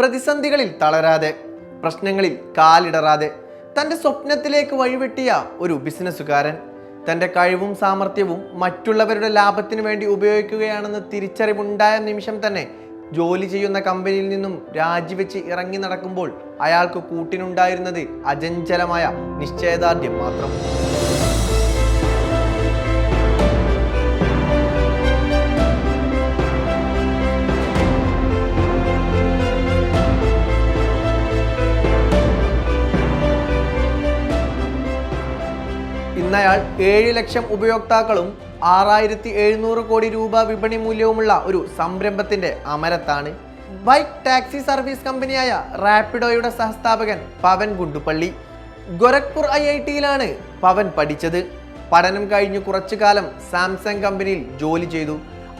പ്രതിസന്ധികളിൽ തളരാതെ പ്രശ്നങ്ങളിൽ കാലിടറാതെ തന്റെ സ്വപ്നത്തിലേക്ക് വഴിവെട്ടിയ ഒരു ബിസിനസ്സുകാരൻ തന്റെ കഴിവും സാമർഥ്യവും മറ്റുള്ളവരുടെ ലാഭത്തിനു വേണ്ടി ഉപയോഗിക്കുകയാണെന്ന് തിരിച്ചറിവുണ്ടായ നിമിഷം തന്നെ ജോലി ചെയ്യുന്ന കമ്പനിയിൽ നിന്നും രാജിവെച്ച് ഇറങ്ങി നടക്കുമ്പോൾ അയാൾക്ക് കൂട്ടിനുണ്ടായിരുന്നത് അചഞ്ചലമായ നിശ്ചയദാർഢ്യം മാത്രം. ഇന്നയാൾ ഏഴ് ലക്ഷം ഉപയോക്താക്കളും ആറായിരത്തി എഴുന്നൂറ് കോടി രൂപ വിപണി മൂല്യവുമുള്ള ഒരു സംരംഭത്തിന്റെ അമരത്താണ്. ബൈക്ക് ടാക്സി സർവീസ് കമ്പനിയായ റാപ്പിഡോയുടെ സഹസ്ഥാപകൻ പവൻ ഗുണ്ടുപള്ളി. ഗോരഖ്പൂർ ഐ ഐ ടിയിലാണ് പവൻ പഠിച്ചത്. പഠനം കഴിഞ്ഞു കുറച്ചു കാലം സാംസങ് കമ്പനിയിൽ ജോലി ചെയ്തു.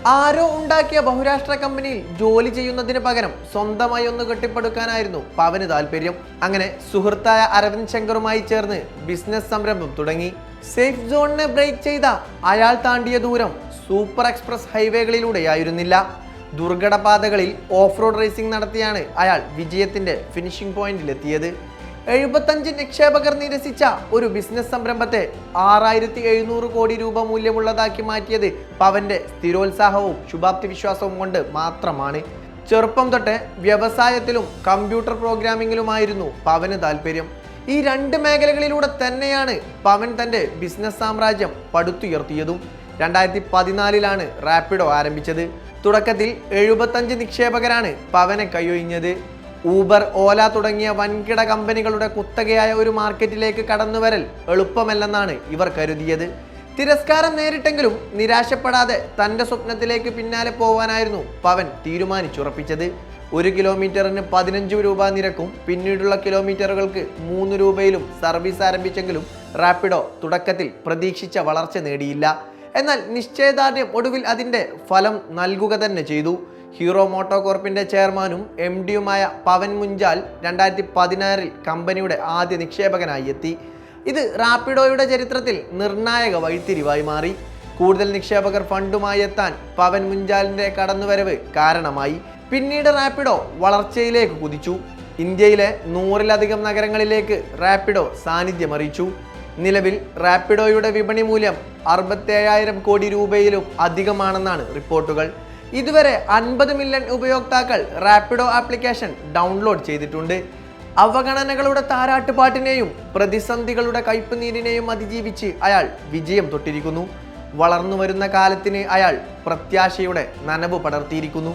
ആരോ ഉണ്ടാക്കിയ ബഹുരാഷ്ട്ര കമ്പനിയിൽ ജോലി ചെയ്യുന്നതിന് പകരം സ്വന്തമായി ഒന്ന് കെട്ടിപ്പടുക്കാനായിരുന്നു പവന് താല്പര്യം. അങ്ങനെ സുഹൃത്തായ അരവിന്ദ് ശങ്കറുമായി ചേർന്ന് ബിസിനസ് സംരംഭം തുടങ്ങി. സേഫ് സോണിനെ ബ്രേക്ക് ചെയ്ത അയാൾ താണ്ടിയ ദൂരം സൂപ്പർ എക്സ്പ്രസ് ഹൈവേകളിലൂടെയായിരുന്നില്ല. ദുർഘടപാതകളിൽ ഓഫ് റോഡ് റേസിംഗ് നടത്തിയാണ് അയാൾ വിജയത്തിന്റെ ഫിനിഷിംഗ് പോയിന്റിലെത്തിയത്. എഴുപത്തഞ്ച് നിക്ഷേപകർ നിരസിച്ച ഒരു ബിസിനസ് സംരംഭത്തെ ആറായിരത്തി എഴുന്നൂറ് കോടി രൂപ മൂല്യമുള്ളതാക്കി മാറ്റിയത് പവന്റെ സ്ഥിരോത്സാഹവും ശുഭാപ്തി വിശ്വാസവും കൊണ്ട് മാത്രമാണ്. ചെറുപ്പം തൊട്ട് വ്യവസായത്തിലും കമ്പ്യൂട്ടർ പ്രോഗ്രാമിംഗിലുമായിരുന്നു പവന് താല്പര്യം ഈ രണ്ട് മേഖലകളിലൂടെ തന്നെയാണ് പവൻ തന്റെ ബിസിനസ് സാമ്രാജ്യം പടുത്തുയർത്തിയതും. രണ്ടായിരത്തി പതിനാലിലാണ് റാപ്പിഡോ ആരംഭിച്ചത്. തുടക്കത്തിൽ എഴുപത്തഞ്ച് നിക്ഷേപകരാണ് പവനെ കൈയൊഴിഞ്ഞത്. ഊബർ ഓല തുടങ്ങിയ വൻകിട കമ്പനികളുടെ കുത്തകയായ ഒരു മാർക്കറ്റിലേക്ക് കടന്നുവരൽ എളുപ്പമല്ലെന്നാണ് ഇവർ കരുതിയത്. തിരസ്കാരം നേരിട്ടെങ്കിലും നിരാശപ്പെടാതെ തന്റെ സ്വപ്നത്തിലേക്ക് പിന്നാലെ പോവാനായിരുന്നു പവൻ തീരുമാനിച്ചുറപ്പിച്ചത്. ഒരു കിലോമീറ്ററിന് പതിനഞ്ച് രൂപ നിരക്കും പിന്നീടുള്ള കിലോമീറ്ററുകൾക്ക് മൂന്ന് രൂപയിലും സർവീസ് ആരംഭിച്ചെങ്കിലും റാപ്പിഡോ തുടക്കത്തിൽ പ്രതീക്ഷിച്ച വളർച്ച നേടിയില്ല. എന്നാൽ നിശ്ചയദാർഢ്യം ഒടുവിൽ അതിന്റെ ഫലം നൽകുക തന്നെ ചെയ്തു. ഹീറോ മോട്ടോ കോർപ്പിന്റെ ചെയർമാനും എം ഡിയുമായ പവൻ മുഞ്ചാൽ രണ്ടായിരത്തി പതിനാറിൽ കമ്പനിയുടെ ആദ്യ നിക്ഷേപകനായി എത്തി. ഇത് റാപ്പിഡോയുടെ ചരിത്രത്തിൽ നിർണായക വഴിത്തിരിവായി മാറി. കൂടുതൽ നിക്ഷേപകർ ഫണ്ടുമായി എത്താൻ പവൻ മുഞ്ചാലിന്റെ കടന്നുവരവ് കാരണമായി. പിന്നീട് റാപ്പിഡോ വളർച്ചയിലേക്ക് കുതിച്ചു. ഇന്ത്യയിലെ നൂറിലധികം നഗരങ്ങളിലേക്ക് റാപ്പിഡോ സാന്നിധ്യം അറിയിച്ചു നിലവിൽ റാപ്പിഡോയുടെ വിപണി മൂല്യം അറുപത്തേഴായിരം കോടി രൂപയിലും അധികമാണെന്നാണ് റിപ്പോർട്ടുകൾ. ഇതുവരെ അൻപത് മില്യൺ ഉപയോക്താക്കൾ റാപ്പിഡോ ആപ്ലിക്കേഷൻ ഡൗൺലോഡ് ചെയ്തിട്ടുണ്ട്. അവഗണനകളുടെ താരാട്ടുപാട്ടിനെയും പ്രതിസന്ധികളുടെ കയ്പുനീരിനെയും അതിജീവിച്ച് അയാൾ വിജയം തൊട്ടിരിക്കുന്നു. വളർന്നു വരുന്ന കാലത്തിന് അയാൾ പ്രത്യാശയുടെ നനവ് പടർത്തിയിരിക്കുന്നു.